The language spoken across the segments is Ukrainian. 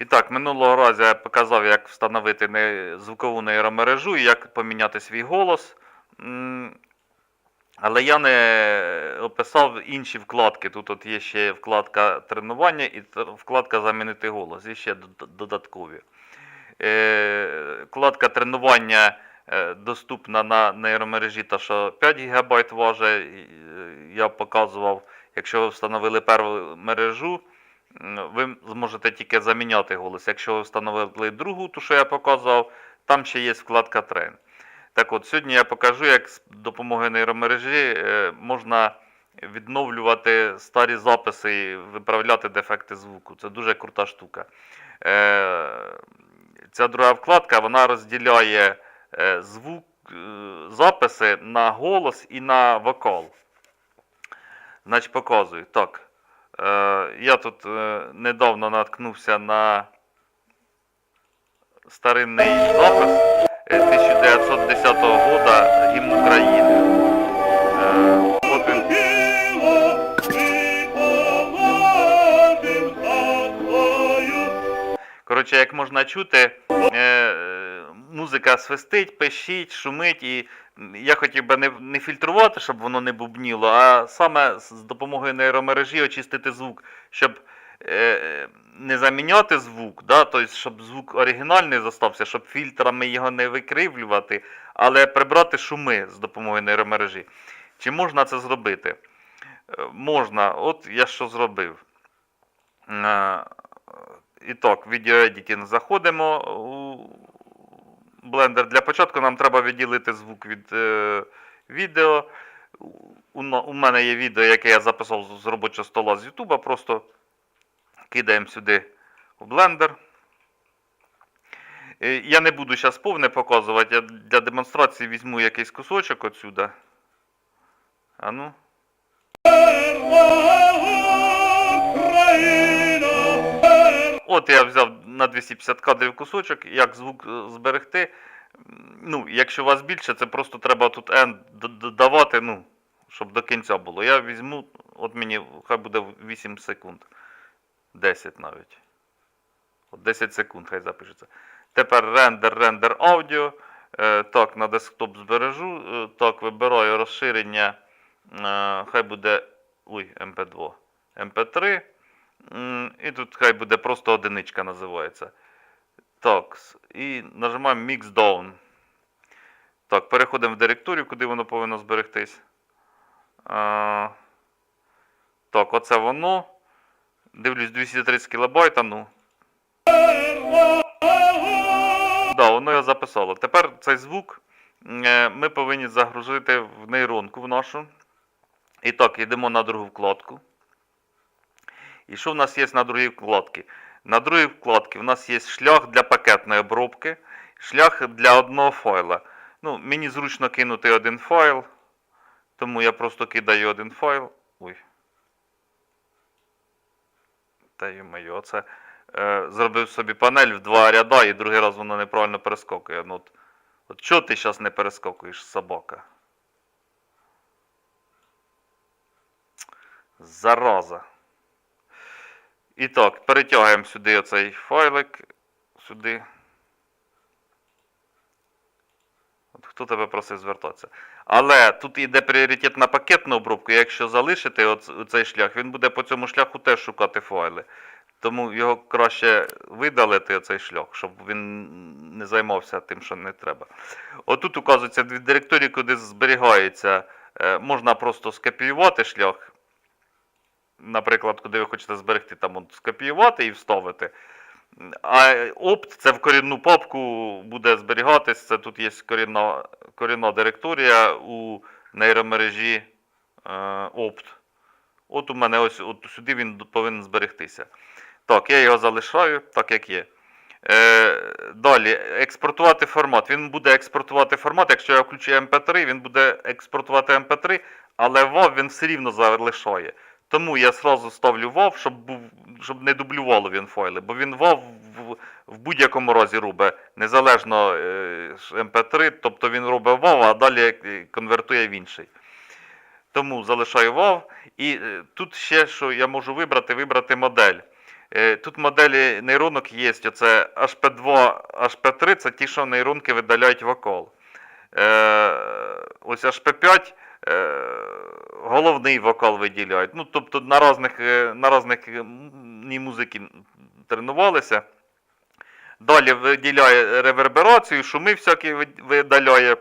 І так, минулого разу я показав, як встановити звукову нейромережу і як поміняти свій голос. Але я не описав інші вкладки. Тут от є ще вкладка тренування і вкладка замінити голос. І ще додаткові. Е, Вкладка тренування е, доступна на нейромережі, та що 5 ГБ важить. Е, Я показував, якщо ви встановили першу мережу, ви зможете тільки заміняти голос. Якщо ви встановили другу, ту, що я показував, там ще є вкладка трен. Так от, сьогодні я покажу, як з допомогою нейромережі е, можна відновлювати старі записи і виправляти дефекти звуку. Це дуже крута штука. Е, Ця друга вкладка вона розділяє е, звук, записи на голос і на вокал. Значить, показую. Так. Е, Я тут е, недавно наткнувся на старинний запис е, 1910 года гімн України. Е. Коротше, як можна чути, е, музика свистить, пищить, шумить, і я хотів би не, не фільтрувати, щоб воно не бубніло, а саме з допомогою нейромережі очистити звук, щоб е, не заміняти звук, да, тобто, щоб звук оригінальний зостався, щоб фільтрами його не викривлювати, але прибрати шуми з допомогою нейромережі. Чи можна це зробити? Е, Можна. От я що зробив. Е, І так, відеоедітінг заходимо Blender. Для початку нам треба відділити звук від е, відео. У, у мене є відео, яке я записав з- робочого стола з YouTube. Просто кидаємо сюди в Blender. Е, Я не буду зараз повне показувати. Я для демонстрації візьму якийсь кусочок отсюда. А ну. От я взяв на 250 кадрів кусочок, як звук е, зберегти. Ну, якщо вас більше, це просто треба тут N додавати, ну, щоб до кінця було. Я візьму, от мені хай буде 8 секунд. 10 навіть. От 10 секунд хай запишеться. Тепер рендер, рендер аудіо. Е, так, на десктоп збережу. Е, так, вибираю розширення. Хай буде. Ой, MP2. MP3. М, І тут хай буде просто одиничка називається. Так, і нажимаємо Mix Down. Так, переходимо в директорію, куди воно повинно зберегтись. А, так, оце воно. Дивлюсь 230 кБ, ну. Да, воно його записало. Тепер цей звук е, ми повинні загрузити в нейронку в нашу. І так, йдемо на другу вкладку. І що в нас є на другій вкладці? На другій вкладці в нас є шлях для пакетної обробки, шлях для одного файла. Ну, мені зручно кинути один файл, тому я просто кидаю один файл. Ой. Та й оце. Е, зробив собі панель в два ряда і другий раз воно неправильно перескокує. Ну, от, от чого ти зараз не перескокуєш, собака? Зараза. І так, перетягуємо сюди оцей файлик. Сюди. От хто тебе просив звертатися? Але тут йде пріоритет на пакетну обробку. Якщо залишити цей шлях, він буде по цьому шляху теж шукати файли. Тому його краще видалити оцей шлях, щоб він не займався тим, що не треба. Отут указується дві директорії, куди зберігається. Е, Можна просто скопіювати шлях наприклад, куди ви хочете зберегти, там от, скопіювати і вставити. А опт це в корінну папку буде зберігатись. Це тут є корінна, корінна директорія у нейромережі е, опт. От у мене ось от сюди він повинен зберегтися. Так, я його залишаю, так як є. Е, далі, експортувати формат. Він буде експортувати формат. Якщо я включу MP3, він буде експортувати MP3, але WAV він все рівно залишає. Тому я сразу ставлю WAV, щоб, щоб не дублювало він файли, бо він WAV в, в будь-якому разі робить незалежно е, MP3, тобто він робить WAV, а далі конвертує в інший. Тому залишаю WAV. І е, тут ще що я можу вибрати, вибрати модель. Е, Тут моделі нейронок є. Оце HP2, HP3 це ті, що нейронки видаляють вокал. Е, ось HP5 е, головний вокал виділяють. Ну, тобто на різних, е, на різних е, музики тренувалися. Далі виділяє реверберацію, шуми всякі видаляє.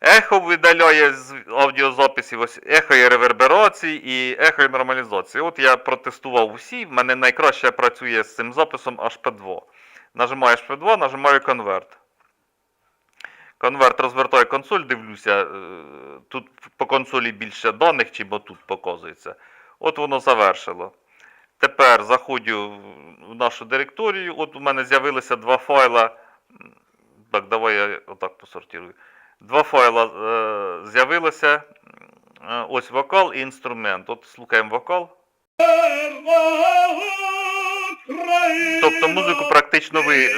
Ехо видаляє з аудіозаписів, ось ехо і реверберації і ехо і нормалізації. От я протестував усі, в мене найкраще працює з цим записом HP2. Нажимаю HP2, нажимаю конверт. Конверт розвертає консоль, дивлюся. е, Тут по консолі більше даних, чим тут показується. От воно завершило. Тепер заходжу в- нашу директорію. От у мене з'явилися два файла. Так, давай я отак посортирую. Два файла е, з'явилося. Е, Ось вокал і інструмент. От слухаємо вокал. Тобто музику практично ви,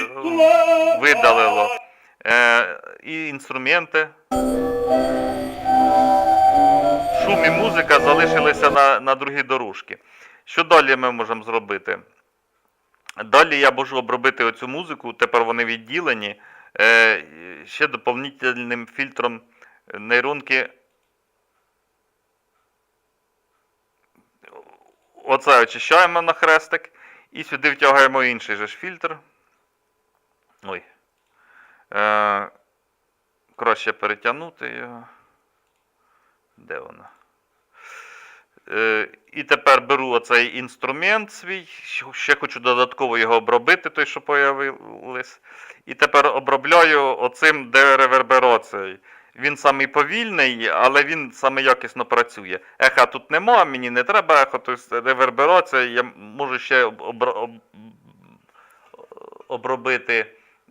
видалило. Е, і інструменти. Шум і музика залишилися на, на другій дорожці. Що далі ми можемо зробити? Далі я можу обробити оцю музику, тепер вони відділені. Е, ще доповнительним фільтром нейронки. Оце очищаємо на хрестик. І сюди втягаємо інший же ж фільтр. Ой. Е, краще перетягнути його. Де воно? Е, і тепер беру оцей інструмент свій. Ще хочу додатково його обробити, той, що появились. І тепер обробляю оцим дереверберацією. Він самий повільний, але він саме якісно працює. Еха тут нема, мені не треба ехо, тобто реверберація, я можу ще обробити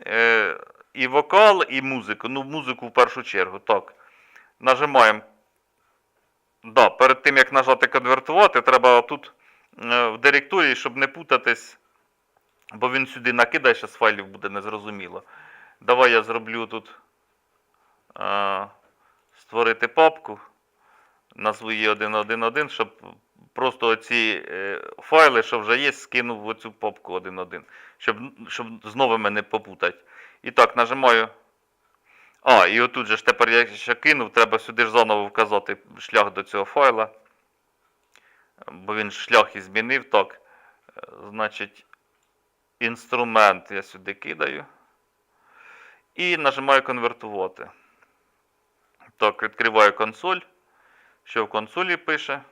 е, і вокал, і музику. Ну, музику в першу чергу. Так. Нажимаємо. Да, перед тим як нажати конвертувати, треба тут е, в директорії, щоб не путатись, бо він сюди накидає, ще з файлів буде незрозуміло. Давай я зроблю тут е, створити папку, назву її 1.1.1, щоб просто оці е, файли, що вже є, скинув в оцю папку 1.1, щоб, щоб з новими не попутати. І так, нажимаю. А, і отут же ж тепер я ще кинув, треба сюди ж заново вказати шлях до цього файла. Бо він шлях і змінив. Так. Значить, інструмент я сюди кидаю. І нажимаю конвертувати. Так, відкриваю консоль. Що в консолі пише?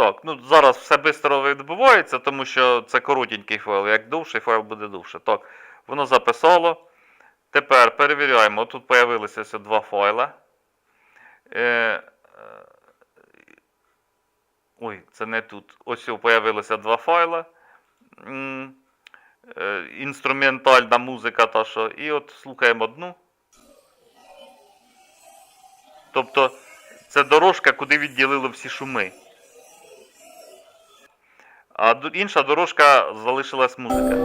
Так, ну зараз все швидко відбувається, тому що це коротенький файл. Як довший файл буде довше. Так, воно записало. Тепер перевіряємо. Тут з'явилися два файла. Е, е, ой, це не тут. Ось з'явилися два файла. Е, Інструментальна музика та що. І от слухаємо одну. Тобто це дорожка, куди відділили всі шуми. А інша дорожка залишилась музика.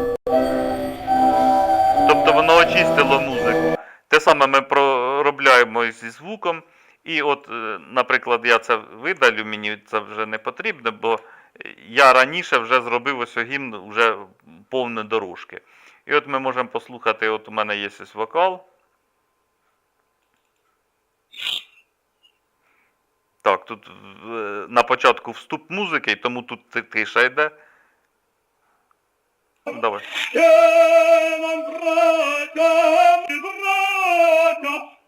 Тобто воно очистило музику. Те саме ми проробляємо зі звуком. І от, е, наприклад, я це видалю, мені це вже не потрібно, бо я раніше вже зробив ось гімн вже повне дорожки. І от ми можемо послухати, от у мене є ось вокал. Так, тут е, на початку вступ музики, і тому тут тиша йде. Давай.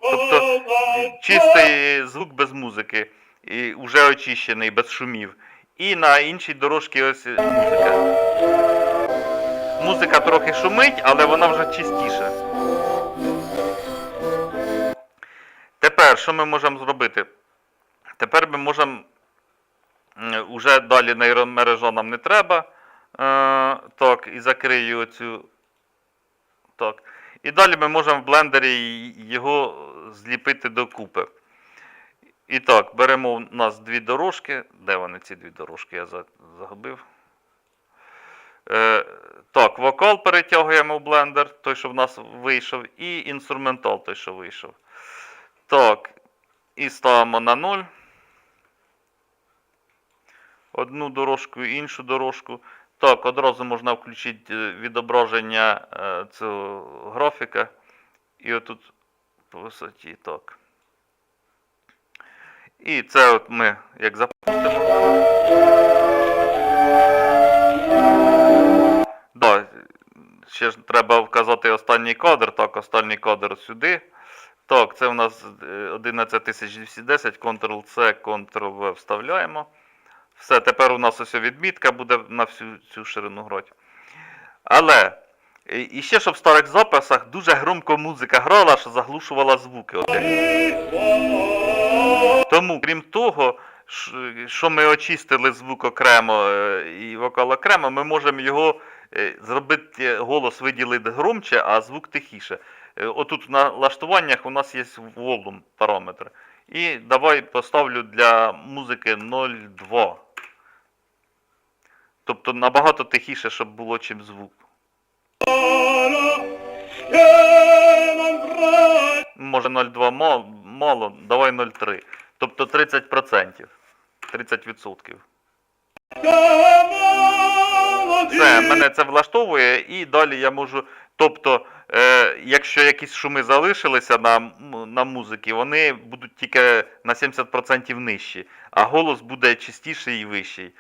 Тобто чистий звук без музики, і вже очищений, без шумів. І на іншій дорожці ось музика. Музика трохи шумить, але вона вже чистіша. Тепер що ми можемо зробити? Тепер ми можемо м, уже далі нейромережа нам не треба. Е, так, і закрию цю. Так. І далі ми можемо в блендері його зліпити докупи. І так, беремо у нас дві дорожки. Де вони ці дві дорожки? Я загубив. Е, так, вокал перетягуємо в блендер, той, що в нас вийшов, і інструментал, той, що вийшов. Так, І ставимо на 0. Одну дорожку, іншу дорожку. Так, одразу можна включити е, відображення е, цього графіка. І отут по висоті так. І це от ми як запустимо. Да, ще ж треба вказати останній кадр. Так, останній кадр сюди. Так, це у нас е, 11210, Ctrl-C, Ctrl-V вставляємо. Все, тепер у нас ось відмітка буде на всю цю ширину грати. Але і ще, щоб в старих записах дуже громко музика грала, що заглушувала звуки. Тому, крім того, що ми очистили звук окремо е, і вокал окремо, ми можемо його е, зробити голос виділити громче, а звук тихіше. Е, Отут в налаштуваннях у нас є волум параметр. І давай поставлю для музики 0,2. Тобто набагато тихіше, щоб було чим звук. Може 0,2 мало, давай 0,3. Тобто 30%. 30%. Все, мене це влаштовує, і далі я можу. Тобто, е, якщо якісь шуми залишилися на, на музиці, вони будуть тільки на 70% нижчі, а голос буде чистіший і вищий.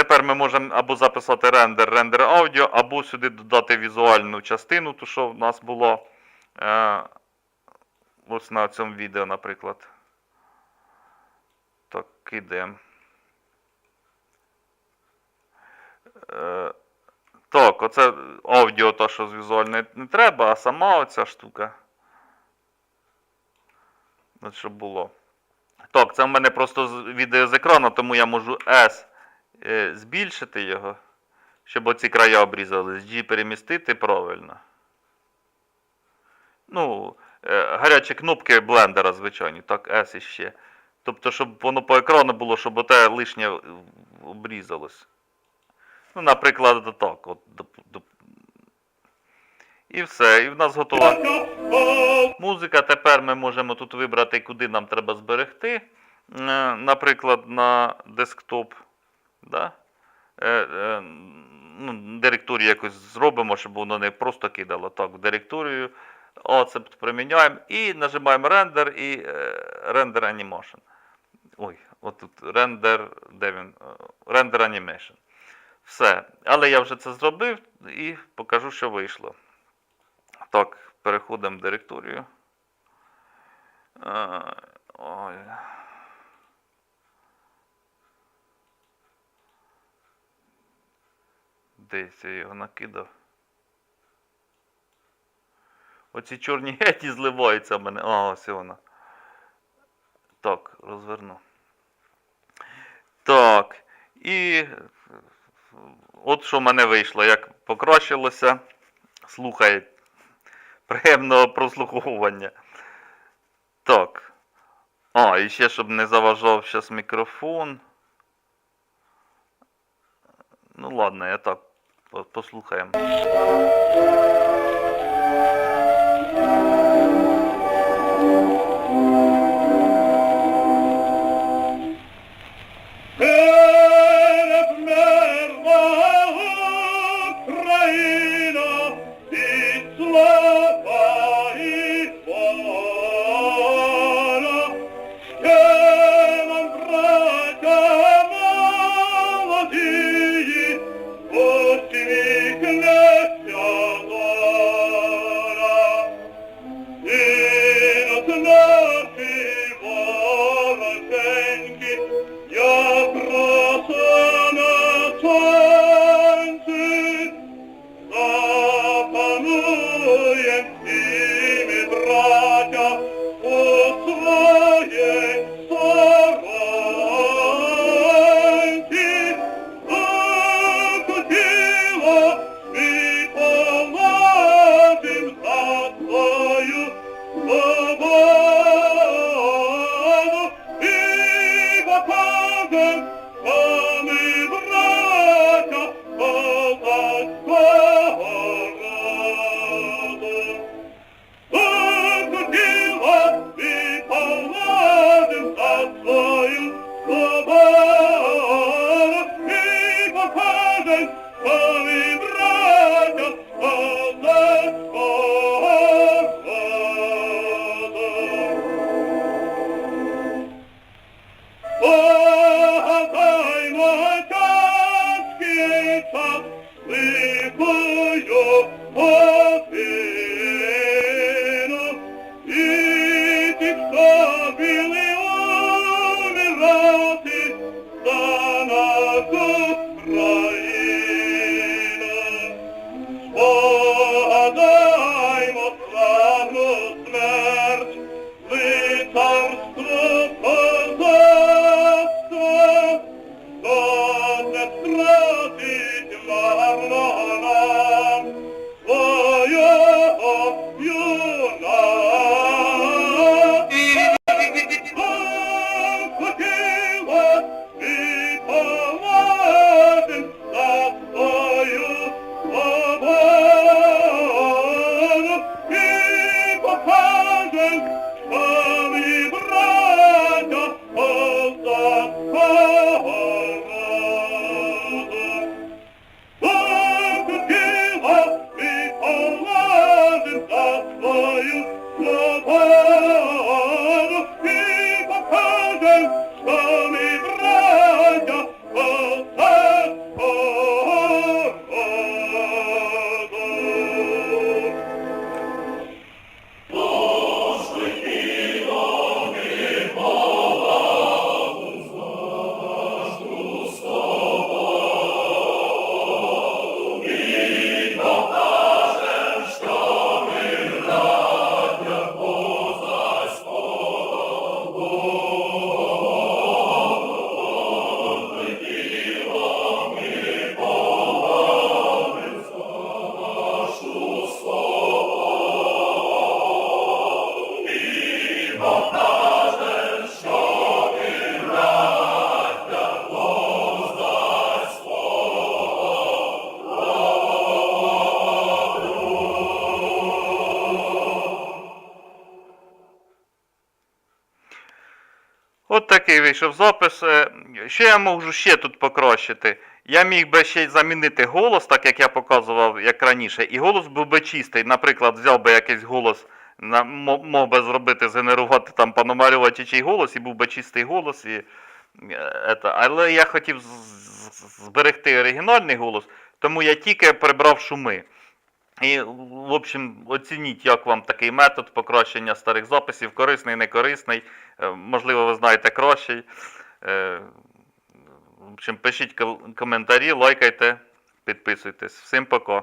Тепер ми можемо або записати рендер, рендер аудіо, або сюди додати візуальну частину, ту, що в нас було е, ось на цьому відео, наприклад. Так, кидаємо. Е, так, оце аудіо, то, що з візуальної не треба, а сама оця штука. Щоб було. Так, це в мене просто відео з екрану, тому я можу S збільшити його, щоб оці края обрізались. G перемістити правильно. Ну, е, гарячі кнопки блендера, звичайні, так, S іще. Тобто, щоб воно по екрану було, щоб оте лишнє е, обрізалось. Ну, наприклад, так. От, І все, і в нас готова музика. Тепер ми можемо тут вибрати, куди нам треба зберегти. Е, Наприклад, на десктоп. Да? Е, е, ну, директорію якось зробимо, щоб воно не просто кидало. Так, в директорію. Оцепт приміняємо і нажимаємо рендер і е, рендер animation. Ой, отут рендер, де він? Рендер animation. Все. Але я вже це зробив і покажу, що вийшло. Так, переходимо в директорію. Е, Ой. Десь я його накидав. Оці чорні геті зливаються в мене. А, ось вона. Так, розверну. Так. І от що в мене вийшло, як покращилося. Слухай. Приємного прослуховування. Так. А, і ще, щоб не заважав зараз мікрофон. Ну ладно, я так послухаємо. Hey. the power. Вийшов запис. Е, Що я можу ще тут покращити? Я міг би ще й замінити голос, так як я показував як раніше, і голос був би чистий. Наприклад, взяв би якийсь голос, мог би зробити, згенерувати там пономарювати чий голос, і був би чистий голос. І, е. Але я хотів зберегти оригінальний голос, тому я тільки прибрав шуми. І, в общем, оцініть, як вам такий метод покращення старих записів, корисний, не корисний. Е, Можливо, ви знаєте кращий. Е, В общем, пишіть коментарі, лайкайте, підписуйтесь. Всім пока.